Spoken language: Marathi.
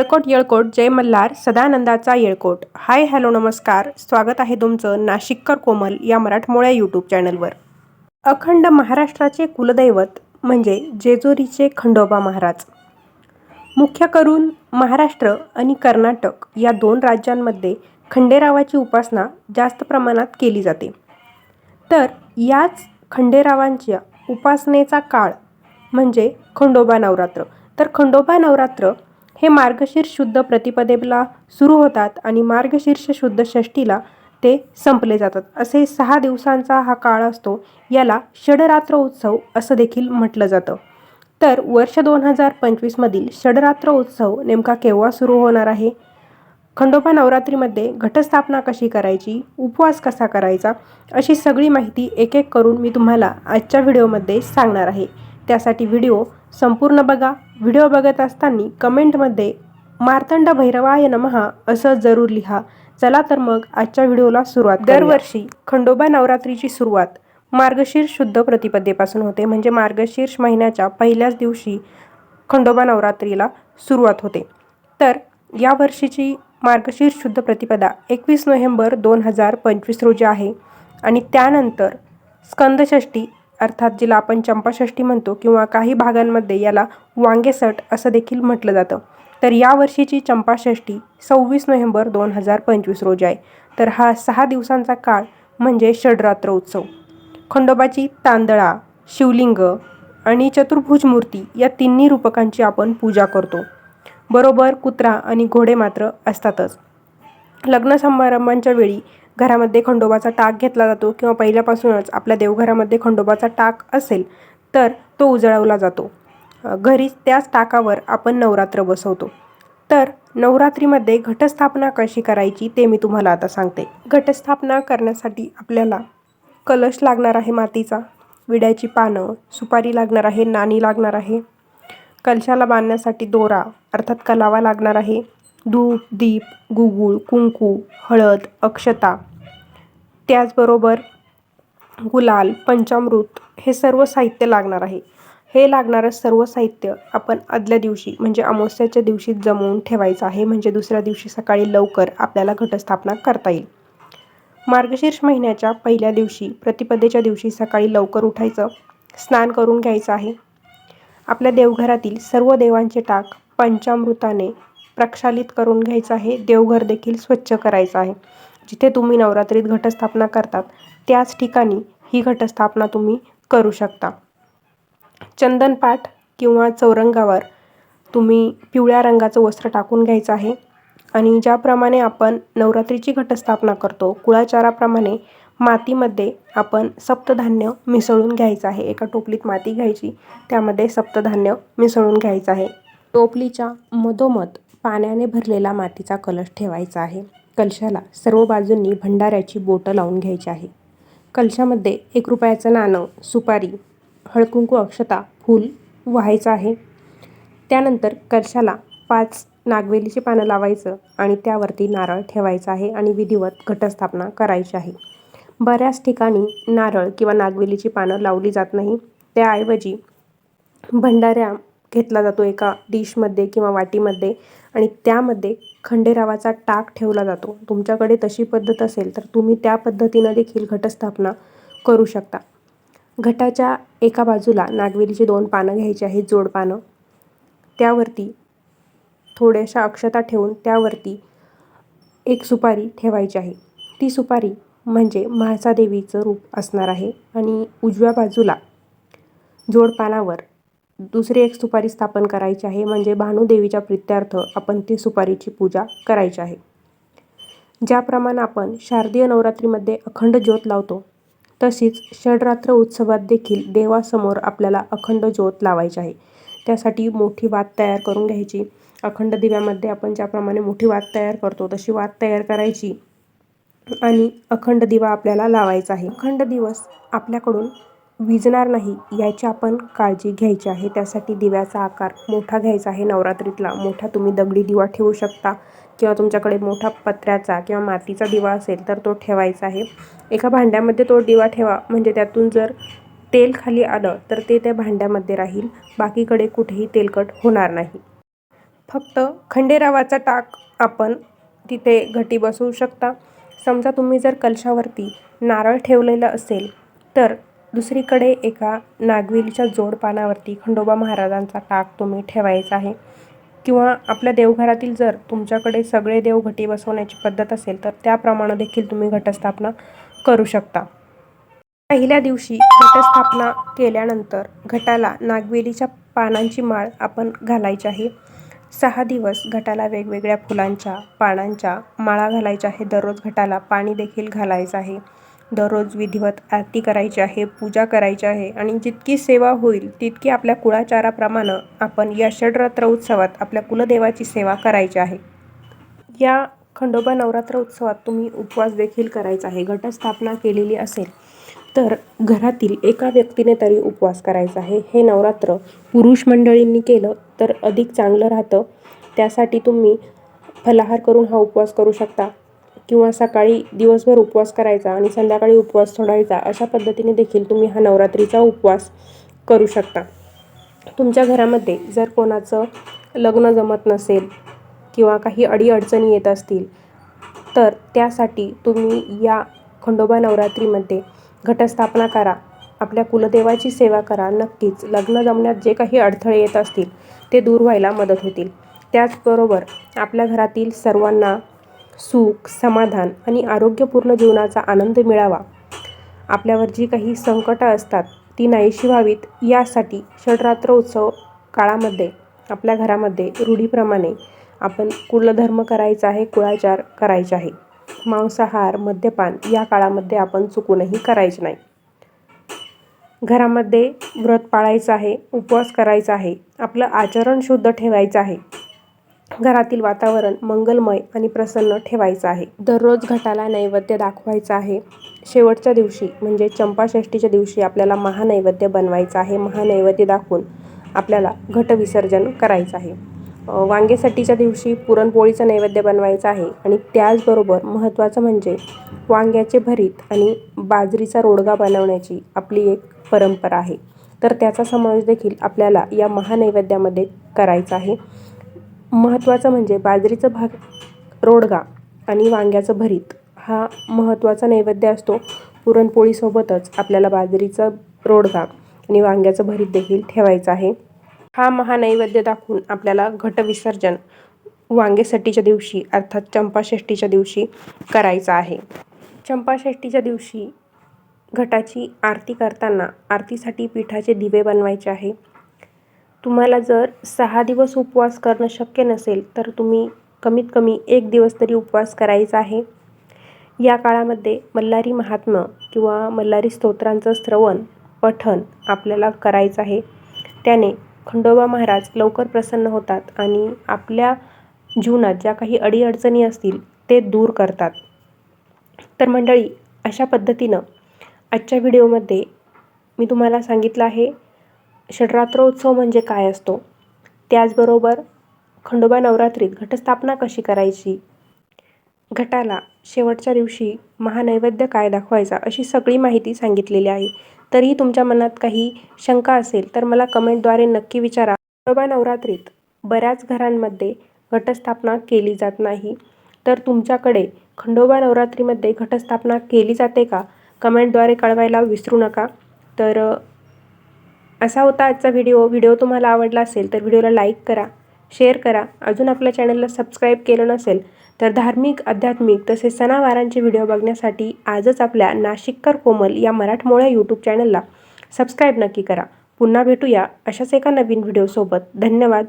येळकोट येळकोट जय मल्हार सदानंदाचा येळकोट. हाय हॅलो नमस्कार. स्वागत आहे तुमचं नाशिककर कोमल या मराठमोळ्या यूट्यूब चॅनलवर. अखंड महाराष्ट्राचे कुलदैवत म्हणजे जेजुरीचे खंडोबा महाराज. मुख्य करून महाराष्ट्र आणि कर्नाटक या दोन राज्यांमध्ये खंडेरावाची उपासना जास्त प्रमाणात केली जाते. तर याच खंडेरावांच्या उपासनेचा काळ म्हणजे खंडोबा नवरात्र. तर खंडोबा नवरात्र हे मार्गशीर्ष शुद्ध प्रतिपदेला सुरू होतात आणि मार्गशीर्ष शुद्ध षष्टीला ते संपले जातात. असे सहा दिवसांचा हा काळ असतो. याला षडरात्र उत्सव असं देखील म्हटलं जातं. तर वर्ष दोन हजार पंचवीसमधील षडरात्र उत्सव नेमका केव्हा सुरू होणार आहे? खंडोबा नवरात्रीमध्ये घटस्थापना कशी करायची? उपवास कसा करायचा? अशी सगळी माहिती एक एक करून मी तुम्हाला आजच्या व्हिडिओमध्ये सांगणार आहे. त्यासाठी व्हिडिओ संपूर्ण बघा. व्हिडिओ बघत असताना कमेंटमध्ये मार्तंड भैरवाय नमहा असं जरूर लिहा. चला तर मग आजच्या व्हिडिओला सुरुवात दरवर्षी खंडोबा नवरात्रीची सुरुवात मार्गशीर्ष शुद्ध प्रतिपदेपासून होते. म्हणजे मार्गशीर्ष महिन्याच्या पहिल्याच दिवशी खंडोबा नवरात्रीला सुरुवात होते. तर या वर्षीची मार्गशीर्ष शुद्ध प्रतिपदा एकवीस नोव्हेंबर दोन हजार पंचवीस रोजी आहे. आणि त्यानंतर स्कंदषष्ठी अर्थात जिला आपण चंपाषष्ठी म्हणतो किंवा काही भागांमध्ये याला वांगेसट असं देखील म्हटलं जातं. तर या वर्षीची चंपाषष्ठी सव्वीस नोव्हेंबर दोन हजार पंचवीस रोजी आहे. तर हा सहा दिवसांचा काळ म्हणजे षडरात्र उत्सव. खंडोबाची तांदळा शिवलिंग आणि चतुर्भुज मूर्ती या तिन्ही रूपकांची आपण पूजा करतो. बरोबर कुत्रा आणि घोडे मात्र असतातच. लग्न समारंभांच्या वेळी घरामध्ये खंडोबाचा टाक घेतला जातो किंवा पहिल्यापासूनच आपल्या देवघरामध्ये खंडोबाचा टाक असेल तर तो उजळवला जातो. घरी त्याच टाकावर आपण नवरात्र बसवतो. तर नवरात्रीमध्ये घटस्थापना कशी करायची ते मी तुम्हाला आता सांगते. घटस्थापना करण्यासाठी आपल्याला कलश लागणार आहे मातीचा विड्याची पानं सुपारी लागणार आहे नाणी लागणार आहे कलशाला बांधण्यासाठी दोरा अर्थात कलावा लागणार आहे धूप दीप गुगुळ कुंकू हळद अक्षता त्याचबरोबर गुलाल पंचामृत हे सर्व साहित्य लागणार आहे. हे लागणारं सर्व साहित्य आपण आदल्या दिवशी म्हणजे अमावस्याच्या दिवशी जमवून ठेवायचं आहे. म्हणजे दुसऱ्या दिवशी सकाळी लवकर आपल्याला घटस्थापना करता येईल. मार्गशीर्ष महिन्याच्या पहिल्या दिवशी प्रतिपदेच्या दिवशी सकाळी लवकर उठायचं स्नान करून घ्यायचं आहे. आपल्या देवघरातील सर्व देवांचे टाक पंचामृताने प्रक्षालित करून घ्यायचं आहे. देवघर देखील स्वच्छ करायचं आहे. जिथे तुम्ही नवरात्रीत घटस्थापना करतात त्याच ठिकाणी ही घटस्थापना तुम्ही करू शकता. चंदनपाठ किंवा चौरंगावर तुम्ही पिवळ्या रंगाचं वस्त्र टाकून घ्यायचं आहे आणि ज्याप्रमाणे आपण नवरात्रीची घटस्थापना करतो कुळाचाराप्रमाणे मातीमध्ये आपण सप्तधान्य मिसळून घ्यायचं आहे. एका टोपलीत माती घ्यायची त्यामध्ये सप्तधान्य मिसळून घ्यायचं आहे. टोपलीच्या मधोमध पाण्याने भरलेला मातीचा कलश ठेवायचा आहे. कलशाला सर्व बाजूंनी भंडाऱ्याची बोटं लावून घ्यायची आहे. कलशामध्ये एक रुपयाचं नाणं सुपारी हळकुंकू अक्षता फूल व्हायचं आहे. त्यानंतर कलशाला पाच नागवेलीची पानं लावायचं आणि त्यावरती नारळ ठेवायचं आहे आणि विधिवत घटस्थापना करायची आहे. बऱ्याच ठिकाणी नारळ किंवा नागवेलीची पानं लावली जात नाही. त्याऐवजी भंडाऱ्या घेतला जातो एका डिशमध्ये किंवा वाटीमध्ये. आणि त्यामध्ये खंडेरावाचा टाक ठेवला जातो. तुमच्याकडे तशी पद्धत असेल तर तुम्ही त्या पद्धतीनं देखील घटस्थापना करू शकता. घटाच्या एका बाजूला नागवेलीची दोन पानं घ्यायची आहेत जोड पानं. त्यावरती थोड्याशा अक्षता ठेवून त्यावरती एक सुपारी ठेवायची आहे. ती सुपारी म्हणजे म्हाळसादेवीचं रूप असणार आहे आणि उजव्या बाजूला जोडपानावर दुसरी एक सुपारी स्थापन करायची आहे म्हणजे भानुदेवीच्या प्रित्यार्थ आपण ती सुपारीची पूजा करायची आहे. ज्याप्रमाणे आपण शारदीय नवरात्रीमध्ये अखंड ज्योत लावतो तशीच षडरात्र उत्सवात देखील देवासमोर आपल्याला अखंड ज्योत लावायची आहे. त्यासाठी मोठी वात तयार करून घ्यायची. अखंड दिव्यामध्ये आपण ज्याप्रमाणे मोठी वात तयार करतो तशी वात तयार करायची आणि अखंड दिवा आपल्याला लावायचा आहे. अखंड दिवस आपल्याकडून विजणार नाही याची आपण काळजी घ्यायची आहे. त्यासाठी दिव्याचा आकार मोठा घ्यायचा आहे. नवरात्रीतला मोठा तुम्ही दगडी दिवा ठेवू शकता किंवा तुमच्याकडे मोठा पत्र्याचा किंवा मातीचा दिवा असेल तर तो ठेवायचा आहे. एका भांड्यामध्ये तो दिवा ठेवा. म्हणजे त्यातून जर तेल खाली आलं तर ते त्या भांड्यामध्ये राहील. बाकीकडे कुठेही तेलकट होणार नाही. फक्त खंडेरावाचा टाक आपण तिथे घटी बसवू शकता. समजा तुम्ही जर कलशावरती नारळ ठेवलेलं असेल तर दुसरीकडे एका नागवेलीच्या जोडपानावरती खंडोबा महाराजांचा टाक तुम्ही ठेवायचा आहे. किंवा आपल्या देवघरातील जर तुमच्याकडे सगळे देव घटी बसवण्याची पद्धत असेल तर त्याप्रमाणे देखील तुम्ही घटस्थापना करू शकता. पहिल्या दिवशी घटस्थापना केल्यानंतर घटाला नागवेलीच्या पानांची माळ आपण घालायची आहे. सहा दिवस घटाला वेगवेगळ्या फुलांच्या पानांच्या माळा घालायच्या आहे. दररोज घटाला पाणी देखील घालायचं आहे. दररोज विधिवत आरती करायची आहे पूजा करायची आहे आणि जितकी सेवा होईल तितकी आपल्या कुळाचाराप्रमाणे आपण या षडरात्र उत्सवात आपल्या कुलदेवाची सेवा करायची आहे. या खंडोबा नवरात्र उत्सवात तुम्ही उपवास देखील करायचा आहे घटस्थापना केलेली असेल तर घरातील एका व्यक्तीने तरी उपवास करायचा आहे. हे नवरात्र पुरुष मंडळींनी केलं तर अधिक चांगलं राहतं. त्यासाठी तुम्ही फलाहार करून हा उपवास करू शकता. किंवा सकाळी दिवसभर उपवास करायचा आणि संध्याकाळी उपवास सोडायचा अशा पद्धतीने देखील तुम्ही हा नवरात्रीचा उपवास करू शकता. तुमच्या घरामध्ये जर कोणाचं लग्न जमत नसेल किंवा काही अडीअडचणी येत असतील तर त्यासाठी तुम्ही या खंडोबा नवरात्रीमध्ये घटस्थापना करा. आपल्या कुलदेवाची सेवा करा. नक्कीच लग्न जमण्यात जे काही अडथळे येत असतील ते दूर व्हायला मदत होतील. त्याचबरोबर आपल्या घरातील सर्वांना सुख समाधान आणि आरोग्यपूर्ण जीवनाचा आनंद मिळावा. आपल्यावर जी काही संकटं असतात ती नाहीशी व्हावीत यासाठी षडरात्र उत्सव काळामध्ये आपल्या घरामध्ये रूढीप्रमाणे आपण कुलधर्म करायचा आहे कुळाचार करायचे आहे. मांसाहार मद्यपान या काळामध्ये आपण चुकूनही करायचे नाही. घरामध्ये व्रत पाळायचं आहे उपवास करायचा आहे आपलं आचरण शुद्ध ठेवायचं आहे. घरातील वातावरण मंगलमय आणि प्रसन्न ठेवायचं आहे. दररोज घटाला नैवेद्य दाखवायचं आहे. शेवटच्या दिवशी म्हणजे चंपाषष्टीच्या दिवशी आपल्याला महानैवेद्य बनवायचं आहे. महानैवेद्य दाखवून आपल्याला घटविसर्जन करायचं आहे. वांगेसाठीच्या दिवशी पुरणपोळीचं नैवेद्य बनवायचं आहे आणि त्याचबरोबर महत्त्वाचं म्हणजे वांग्याचे भरीत आणि बाजरीचा रोडगा बनवण्याची आपली एक परंपरा आहे. तर त्याचा समावेश देखील आपल्याला या महानैवेद्यामध्ये करायचा आहे. महत्त्वाचं म्हणजे बाजरीचं भाग रोडगा आणि वांग्याचं भरीत. हा महत्त्वाचा नैवेद्य असतो. पुरणपोळीसोबतच आपल्याला बाजरीचं रोडगा आणि वांग्याचं भरीत देखील ठेवायचं आहे. हा महानैवेद्य दाखवून आपल्याला घटविसर्जन वांगेसट्टीच्या दिवशी अर्थात चंपाषष्टीच्या दिवशी करायचं आहे. चंपाषष्टीच्या दिवशी घटाची आरती करताना आरतीसाठी पिठाचे दिवे बनवायचे आहे. तुम्हाला जर सहा दिवस उपवास करणं शक्य नसेल तर तुम्ही कमीत कमी एक दिवस तरी उपवास करायचा आहे. या काळामध्ये मल्हारी महात्म्य किंवा मल्हारी स्तोत्रांचं श्रवण पठण आपल्याला करायचं आहे. त्याने खंडोबा महाराज लवकर प्रसन्न होतात आणि आपल्या जीवनात ज्या काही अडीअडचणी असतील ते दूर करतात. तर मंडळी अशा पद्धतीनं आजच्या व्हिडिओमध्ये मी तुम्हाला सांगितलं आहे षडरात्रोत्सव म्हणजे काय असतो? त्याचबरोबर खंडोबा नवरात्रीत घटस्थापना कशी करायची? घटाला शेवटच्या दिवशी महानैवेद्य काय दाखवायचा अशी सगळी माहिती सांगितलेली आहे. तरीही तुमच्या मनात काही शंका असेल तर मला कमेंटद्वारे नक्की विचारा. खंडोबा नवरात्रीत बऱ्याच घरांमध्ये घटस्थापना केली जात नाही. तर तुमच्याकडे खंडोबा नवरात्रीमध्ये घटस्थापना केली जाते का? कमेंटद्वारे कळवायला विसरू नका. तर असा होता आजचा व्हिडिओ व्हिडिओ तुम्हाला आवडला असेल तर व्हिडिओला लाईक करा शेअर करा. अजून आपल्या चॅनलला सबस्क्राईब केलं नसेल तर धार्मिक आध्यात्मिक तसेच सणावारांचे व्हिडिओ बघण्यासाठी आजच आपल्या नाशिककर कोमल या मराठमोळ्या यूट्यूब चॅनलला सबस्क्राईब नक्की करा. पुन्हा भेटूया अशाच एका नवीन व्हिडिओसोबत धन्यवाद.